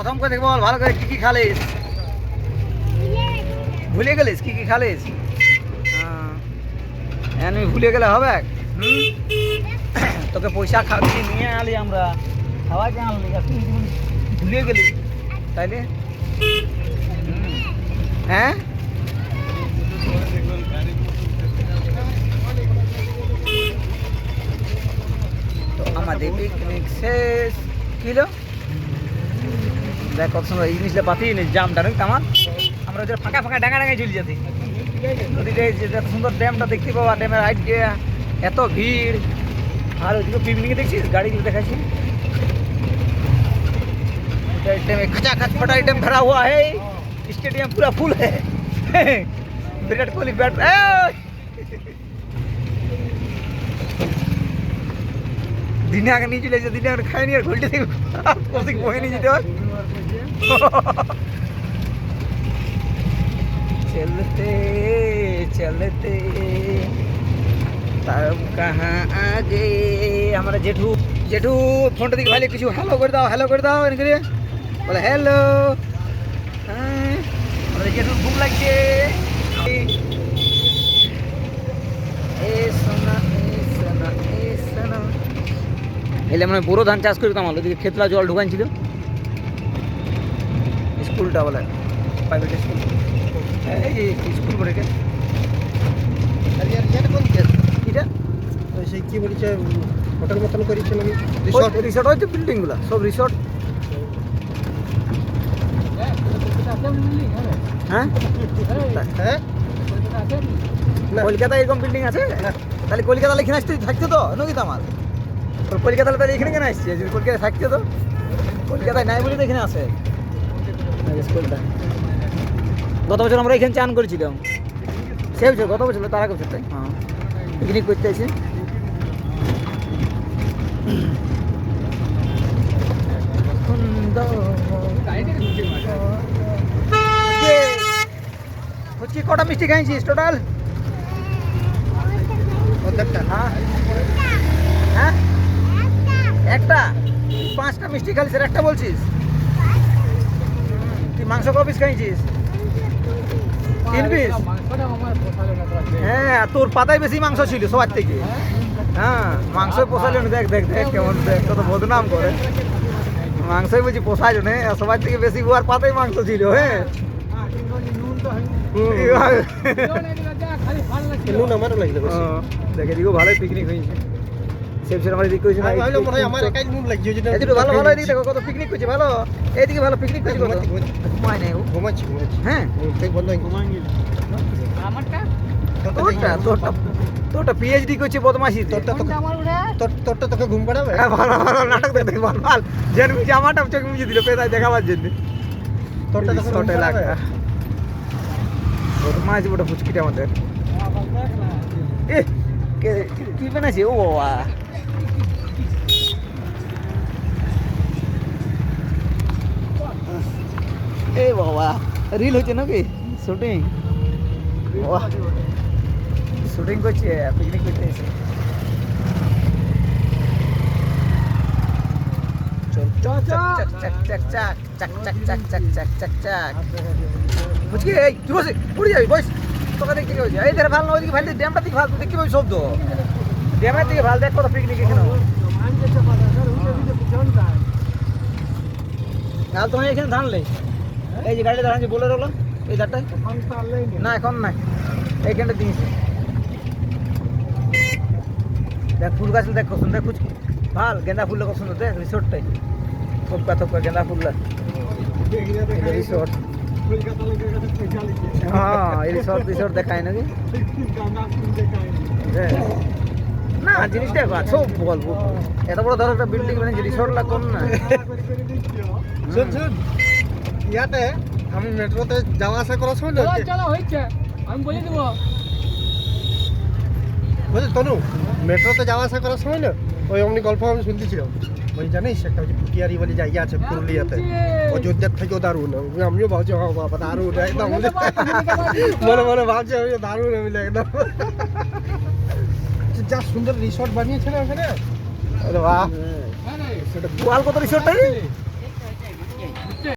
প্রথম করে দেখব ভালো করে কি কি খালিস? ভুলে গেলিস কি কি খালিস? হ্যাঁ। আমি ভুলে গেলে হবে? তোকে পয়সা খাবি, নিয়ে আলি আমরা। খাওয়াই কে আনলি তুই ভুলে গেলি। তাইলে। হ্যাঁ? তো আমাদের পিকনিক শেষ। কিলো দেখ কত সময় ইংলিশে পাতি নি জামটা নাকি আমার আমরা যে ফাঁকা ফাঁকা ডাঙা ডাঙায় চলে যেতে নদীতে যে এত সুন্দর ড্যামটা দেখতে পাওয়া ড্যামের আইডিয়া এত ভিড় আর ওইদিকে পিকনিকে দেখছিস গাড়িগুলো দেখাচ্ছি डैम खचा खच फटा डैम भरा हुआ है स्टेडियम पूरा फुल है विराट कोहली बैट ए! দিনে আগে নিয়ে চলে এসে দিনে আগে খাই নি আর ঘুলটে থেকে কৌশিক বহে নিয়ে যেতে হয় चलते चलते तब कहाँ आगे हमारा जेठू जेठू फोन दिखे भाई कुछ हेलो कर दाओ हेलो कर दाओ इनके बोले हेलो हमारे जेठू भूख लगे এলে মানে বোরো ধান চাষ করে তো আমার ওদিকে খেতলা জল ঢুকান ছিল স্কুলটা বলে প্রাইভেট স্কুল এই যে স্কুল বলে এটা। এটা সেই কি বলছে হোটেল মতন করেছে নাকি? রিসর্ট রিসর্ট হয়তো বিল্ডিংগুলো সব রিসর্ট হ্যাঁ? হ্যাঁ? কলকাতায় এরকম বিল্ডিং আছে? তাহলে কলকাতা এখানে আসতে থাকতো তো নাকি তো আমার? কলকাতায় তাহলে এখানে কেন আসছে যদি কলকাতায় থাকতো তো? কলকাতায় নাই বলে তো এখানে আসে। গত বছর আমরা এখানে চান করেছিলাম। সে বছর, গত বছর তার আগে বছর, তাই? হ্যাঁ। পিকনিক করতে আসে ফুচকি কটা মিষ্টি খাইছিস টোটাল হ্যাঁ। হ্যাঁ? একটা? পাঁচটা মিষ্টি স্যার একটা বলছিস? মাংস ক পিস খাইছিস তিন পিস হ্যাঁ তোর পাতায় বেশি মাংস ছিল সবার থেকে। হ্যাঁ মাংস পোষাইল দেখ দেখ দেখ কেমন দেখ কত বদনাম করে। মাংসই বলছি পোষাইল না আর সবার থেকে বেশি বুয়ার পাতায় মাংস ছিল হ্যাঁ। নুন আমারও লাগল বেশি দেখে দিকে ভালোই পিকনিক হয়েছে। আমার এদিকে হয় আমার একাই নুন এদিকে ভালো ভালো এদিকে দেখো কত পিকনিক করছে ভালো? এইদিকে ভালো পিকনিক করছে কত? ঘুমাচ্ছি, ঘুমাচ্ছি। নাই ও। ঘুমাচ্ছি ঘুমাচ্ছি। হ্যাঁ। ঠিক বন্ধ হয়ে তোরটা তোরটা তোরটা পিএইচডি করছে বদমাশি। তোরটা তোকে তোরটা তোকে ঘুম পাড়াবে? ভালো ভালো নাটক দেখতে ভালো ভালো যেন জামাটা চোখ মুছে দিল পেতায় দেখাবার জন্য। তোরটা ছোট বদমাশ ওটা ফুচকিটা আমাদের। এ কে কি- কি বানাইছে? ও বাবা এ বাবা রিল হচ্ছে নাকি শুটিং বাহ শুটিং করছে পিকনিক করতে এসে চাক চাক চাক চাক চাক চাক চাক চাক চাক চাক চাক বুঝকি এই তুই বসে উড়ে যাবি বস তোকে দেখতে কি হয়েছে এই ধারে ভালো না ওইদিকে ভালো ড্যামটা দিকে ভালো তুই দেখতে পাবি শব্দ ড্যামের দিকে ভালো দেখ কত পিকনিক এখানে কাল তোমার এখানে ধানলে এই যে গাড়িটা দাঁড়াচ্ছে বলে রলো এই ধারটায় না এখন নাই। এইখানটা দিয়েছে। দেখ ফুল গাছ দেখ কত সুন্দর ফুচকি। ভালো গেঁদা ফুল কত সুন্দর দেখ রিসোর্টটাই থপকা থপকা গেঁদা ফুল রিসোর্ট হ্যাঁ এই রিসোর্ট রিসোর্ট দেখায় নাকি? দেখ। না জিনিসটা সব বলব। এত বড় ধরো একটা বিল্ডিং বানিয়েছে রিসোর্ট লাগ না। শুন শুন। ইয়াতে আমি মেট্রোতে যাওয়া আসা করার সময় না আমি বলে দেবো। বুঝলি তনু মেট্রোতে যাওয়া আসা করার সময় না ওই অমনি গল্প আমি শুনতেছিলাম। ওই জানিস একটা যে পুটিয়ারি বলে জায়গা আছে পুরুলিয়াতে। অযোধ্যার থেকেও দারুণ। আমি- আমিও ভাবছি ও বাবা দারুণ একদম মনে মনে ভাবছি। আমি দারুণ আমি একদম যা সুন্দর রিসর্ট বানিয়েছে না ওখানে? আরে বাহ। সেটা গোয়াল কত রিসোর্টটা